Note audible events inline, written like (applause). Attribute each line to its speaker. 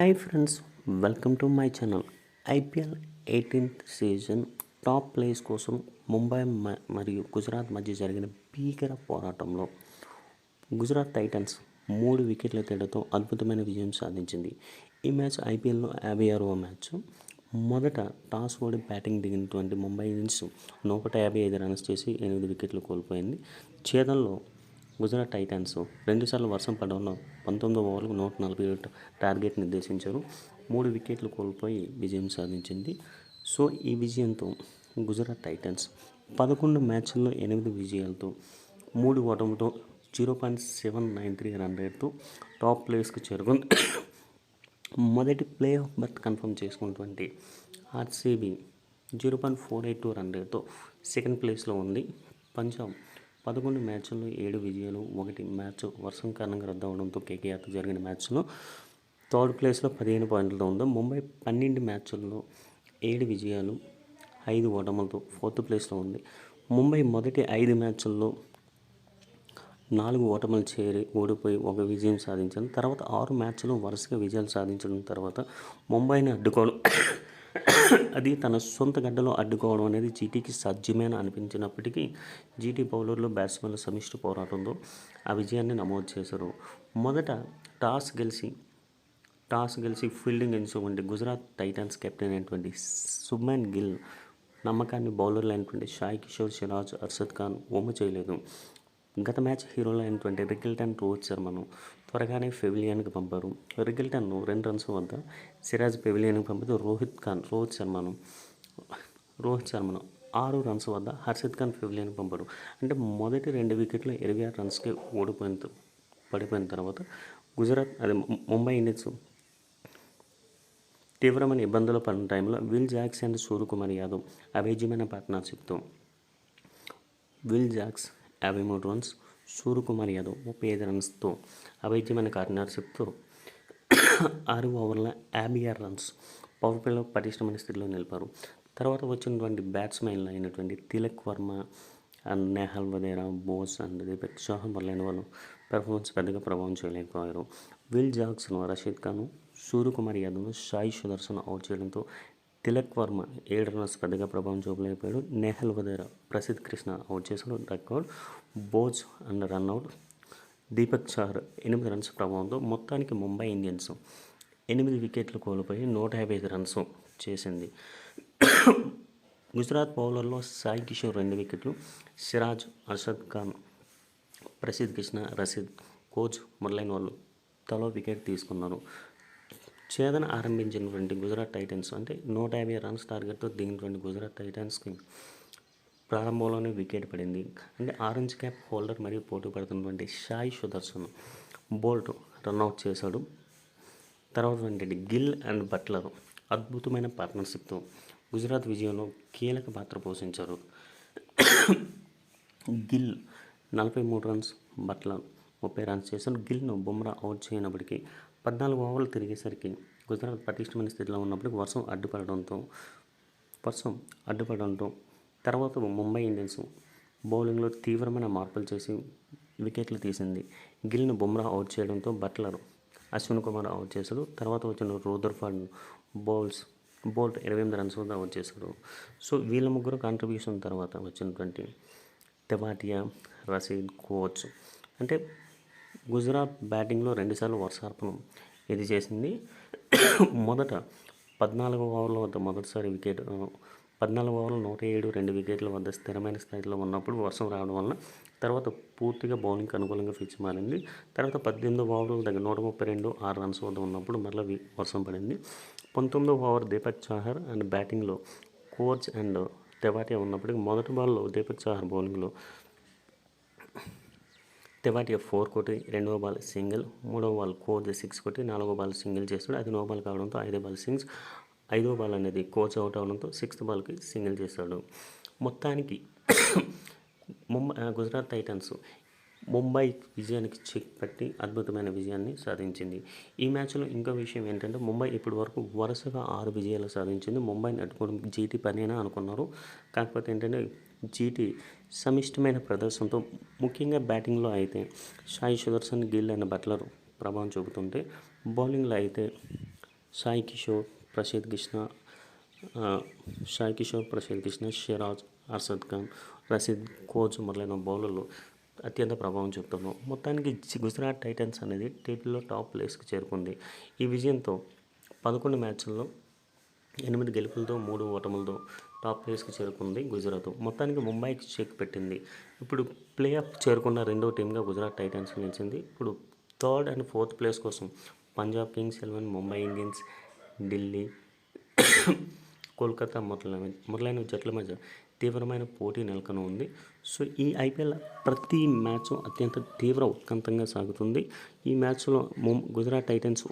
Speaker 1: Hi friends welcome to my channel IPL eighteenth season top place కోసం ముంబై మ- మరియు గుజరాత్ మధ్య జరిగిన భీకర పోరాటంలో గుజరాత్ టైటన్స్ మూడు వికెట్ల తేడాతో అద్భుతమైన విజయం సాధించింది. ఈ మ్యాచ్ ఐపీఎల్లో యాభై ఆరవ మ్యాచ్. మొదట టాస్ ఓడి బ్యాటింగ్ దిగినటువంటి ముంబై ఇండియన్స్ నూట యాభై ఐదు రన్స్ చేసి ఎనిమిది వికెట్లు కోల్పోయింది. చేదల్లో గుజరాత్ టైటన్స్ రెండుసార్లు వర్షం పడడంలో పంతొమ్మిదవ ఓవర్లకు నూట నలభై ఏడు టార్గెట్ నిర్దేశించారు. మూడు వికెట్లు కోల్పోయి విజయం సాధించింది. సో ఈ విజయంతో గుజరాత్ టైటన్స్ పదకొండు మ్యాచ్ల్లో ఎనిమిది విజయాలతో మూడు ఓటములతో zero point seven nine three run రేట్తో top ప్లేస్కి చేరుకుంది. మొదటి ప్లే ఆఫ్ బర్త్ కన్ఫర్మ్ చేసుకున్నటువంటి RCB zero point four eight two run రేట్తో second ప్లేస్లో ఉంది. పంజాబ్ పదకొండు మ్యాచ్ల్లో ఏడు విజయాలు ఒకటి మ్యాచ్ వర్షం కారణంగా రద్దు అవడంతో కేకేఆర్తో జరిగిన మ్యాచ్లో థర్డ్ ప్లేస్లో పదిహేను పాయింట్లతో ఉంది. ముంబై పన్నెండు మ్యాచ్ల్లో ఏడు విజయాలు ఐదు ఓటములతో ఫోర్త్ ప్లేస్లో ఉంది. ముంబై మొదటి ఐదు మ్యాచ్ల్లో నాలుగు ఓటములు చేరి ఓడిపోయి ఒక విజయం సాధించాను తర్వాత ఆరు మ్యాచ్లు వరుసగా విజయాలు సాధించడం తర్వాత ముంబైని అడ్డుకోవడం అది తన సొంత గడ్డలో అడ్డుకోవడం అనేది జీటీకి సాధ్యమేన అనిపించినప్పటికీ జీటీ బౌలర్లు బ్యాట్స్మెన్ల సమిష్టి పోరాటంతో ఆ విజయాన్ని నమోదు చేశారు. మొదట టాస్ గెలిచి టాస్ గెలిచి ఫీల్డింగ్ ఎంచుకోండి గుజరాత్ టైటన్స్ కెప్టెన్ అయినటువంటి సుబ్మన్ గిల్ నమ్మకాన్ని బౌలర్లు అయినటువంటి షాయ్ కిషోర్ సిరాజ్ అర్షద్ ఖాన్ ఒమ్ము చేయలేదు. గత మ్యాచ్ హీరోలు అయినటువంటి రిగిల్టన్ రోహిత్ శర్మను త్వరగానే పెవిలియన్కి పంపారు. రిగిల్టన్ను రెండు రన్స్ వద్ద సిరాజ్ పెవిలియన్కి పంపితే రోహిత్ ఖాన్ రోహిత్ శర్మను రోహిత్ శర్మను ఆరు రన్స్ వద్ద హర్షిత్ ఖాన్ పెవిలియన్కి పంపారు. అంటే మొదటి రెండు వికెట్లు ఇరవై ఆరు రన్స్కి ఓడిపోయిన పడిపోయిన తర్వాత గుజరాత్ అదే ముంబై ఇండియన్స్ తీవ్రమైన ఇబ్బందులు పడిన టైంలో Will Jacks and Suryakumar Yadav అవేజ్యమైన పార్ట్నర్షిప్తో విల్ జాక్స్ యాభై మూడు రన్స్ సూర్యకుమార్ యాదవ్ ముప్పై ఐదు రన్స్తో అవేజ్యమైన కార్నర్షిప్తో ఆరు ఓవర్ల యాభై ఆరు రన్స్ పవర్ ప్లేలో పటిష్టమైన స్థితిలో నిలిపారు. తర్వాత వచ్చినటువంటి బ్యాట్స్మెన్లు అయినటువంటి Tilak Varma and Nehal Wadhera Bosch and Deepak Chauhan మొదలైన వాళ్ళు పెర్ఫార్మెన్స్ పెద్దగా ప్రభావం చేయలేకపోయారు విల్ జాక్సన్ రషీద్ ఖాన్ సూర్యకుమార్ యాదవ్ను సాయి సుదర్శన్ అవుట్ చేయడంతో తిలక్ వర్మ ఏడు రన్స్ పెద్దగా ప్రభావం చూపలేకపోయాడు. నెహల్ వదేర ప్రసిద్ధ్ కృష్ణ అవుట్ చేశాడు. Duck out Bosch and run out Deepak Chahar ఎనిమిది రన్స్ ప్రభావంతో మొత్తానికి ముంబై ఇండియన్స్ ఎనిమిది వికెట్లు కోల్పోయి నూట యాభై ఐదు రన్స్ చేసింది. గుజరాత్ బౌలర్లో సాయి కిషోర్ రెండు వికెట్లు సిరాజ్ అర్షద్ ఖాన్ ప్రసిద్ధ కృష్ణ రషీద్ కోచ్ మొదలైన వాళ్ళు తలో వికెట్ తీసుకున్నారు. ఛేదన ఆరంభించినటువంటి గుజరాత్ టైటన్స్ అంటే నూట యాభై రన్స్ టార్గెట్తో దిగినటువంటి గుజరాత్ టైటన్స్కి ప్రారంభంలోనే వికెట్ పడింది. అంటే ఆరెంజ్ క్యాప్ హోల్డర్ మరియు పోటీ పడుతున్నటువంటి షాయ్ సుదర్శన్ బోల్ట్ రన్అట్ చేశాడు. తర్వాత ఏంటంటే గిల్ అండ్ బట్లర్ అద్భుతమైన పార్ట్నర్షిప్తో గుజరాత్ విజయంలో కీలక పాత్ర పోషించారు. గిల్ నలభై మూడు రన్స్ బట్లర్ ముప్పై రన్స్ చేశాడు గిల్ను బుమ్రా అవుట్ చేయనప్పటికీ పద్నాలుగు ఓవర్లు తిరిగేసరికి గుజరాత్ పటిష్టమైన స్థితిలో ఉన్నప్పటికీ వర్షం అడ్డుపడడంతో వర్షం అడ్డుపడడంతో తర్వాత ముంబై ఇండియన్స్ బౌలింగ్లో తీవ్రమైన మార్పులు చేసి వికెట్లు తీసింది. గిల్ను బుమ్రా అవుట్ చేయడంతో బట్లర్ అశ్విన్ కుమార్ అవుట్ చేశాడు. తర్వాత వచ్చిన రూదర్ఫర్డ్ బౌల్స్ బోల్ట్ ఇరవై ఎనిమిది రన్స్ వద్ద అవుట్ చేశాడు. సో వీళ్ళ ముగ్గురు కాంట్రిబ్యూషన్ తర్వాత వచ్చినటువంటి తెవాటియా రషీద్ కోచ్ అంటే గుజరాత్ బ్యాటింగ్లో రెండుసార్లు వర్షార్పణం ఇది చేసింది. మొదట పద్నాలుగు ఓవర్ల వద్ద మొదటిసారి వికెట్ పద్నాలుగు ఓవర్లు నూట ఏడు రెండు వికెట్ల వద్ద స్థిరమైన స్థాయిలో ఉన్నప్పుడు వర్షం రావడం వలన తర్వాత పూర్తిగా బౌలింగ్కి అనుకూలంగా పిచ్ మారింది. తర్వాత పద్దెనిమిది ఓవర్ల దగ్గర నూట ముప్పై రెండు ఆరు రన్స్ వద్ద ఉన్నప్పుడు మళ్ళీ వర్షం పడింది. పంతొమ్మిదో ఓవర్ దీపక్ చాహర్ అండ్ బ్యాటింగ్లో కోచ్ అండ్ తెవాటే ఉన్నప్పటికీ మొదటి బాల్లో దీపక్ చాహర్ బౌలింగ్లో తెవాటియా ఫోర్ కొట్టి రెండవ బాల్ సింగిల్ మూడవ బాల్ కోచ్ సిక్స్ కొట్టి నాలుగో బాల్ సింగిల్ చేస్తాడు. అది నో బాల్ కావడంతో ఐదో బాల్ సింగ్స్ ఐదో బాల్ అనేది కోచ్ అవుట్ అవడంతో సిక్స్త్ బాల్కి సింగిల్ చేశాడు మొత్తానికి (coughs) ముంబై గుజరాత్ టైటన్స్ ముంబై విజయానికి చెక్ పెట్టి అద్భుతమైన విజయాన్ని సాధించింది. ఈ మ్యాచ్లో ఇంకో విషయం ఏంటంటే ముంబై ఇప్పటి వరకు వరుసగా ఆరు విజయాలు సాధించింది. ముంబైని అడ్డుకోవడం జీటీ పనేనా అనుకున్నారు. కాకపోతే ఏంటంటే జీటీ సమిష్టమైన ప్రదర్శనతో ముఖ్యంగా బ్యాటింగ్లో అయితే సాయి సుదర్శన్ గిల్ అనే బట్లర్ ప్రభావం చూపుతుంటే బౌలింగ్లో అయితే సాయి కిషోర్ ప్రసిద్ కృష్ణ సాయి కిషోర్ ప్రసిద్ కృష్ణ షిరాజ్ అర్షద్ ఖాన్ రషీద్ కోచ్ మొదలైన బౌలర్లు అత్యంత ప్రభావం చూపుతాను మొత్తానికి గుజరాత్ టైటన్స్ అనేది టేబుల్లో టాప్ ప్లేస్కి చేరుకుంది. ఈ విజయంతో పదకొండు మ్యాచ్ల్లో ఎనిమిది గెలుపులతో మూడు ఓటములతో టాప్ ప్లేస్కి చేరుకుంది గుజరాత్. మొత్తానికి ముంబైకి చెక్ పెట్టింది. ఇప్పుడు ప్లే ఆఫ్ చేరుకున్న రెండో టీంగా గుజరాత్ టైటన్స్ నిలిచింది. ఇప్పుడు థర్డ్ అండ్ ఫోర్త్ ప్లేస్ కోసం Punjab Kings eleven Mumbai Indians Delhi Kolkata మొదలైన మొదలైన జట్ల మధ్య తీవ్రమైన పోటీ నెలకొని ఉంది. సో ఈ ఐపీఎల్ ప్రతి మ్యాచ్ అత్యంత తీవ్ర ఉత్కంఠంగా సాగుతుంది. ఈ మ్యాచ్లో ముం గుజరాత్ టైటన్స్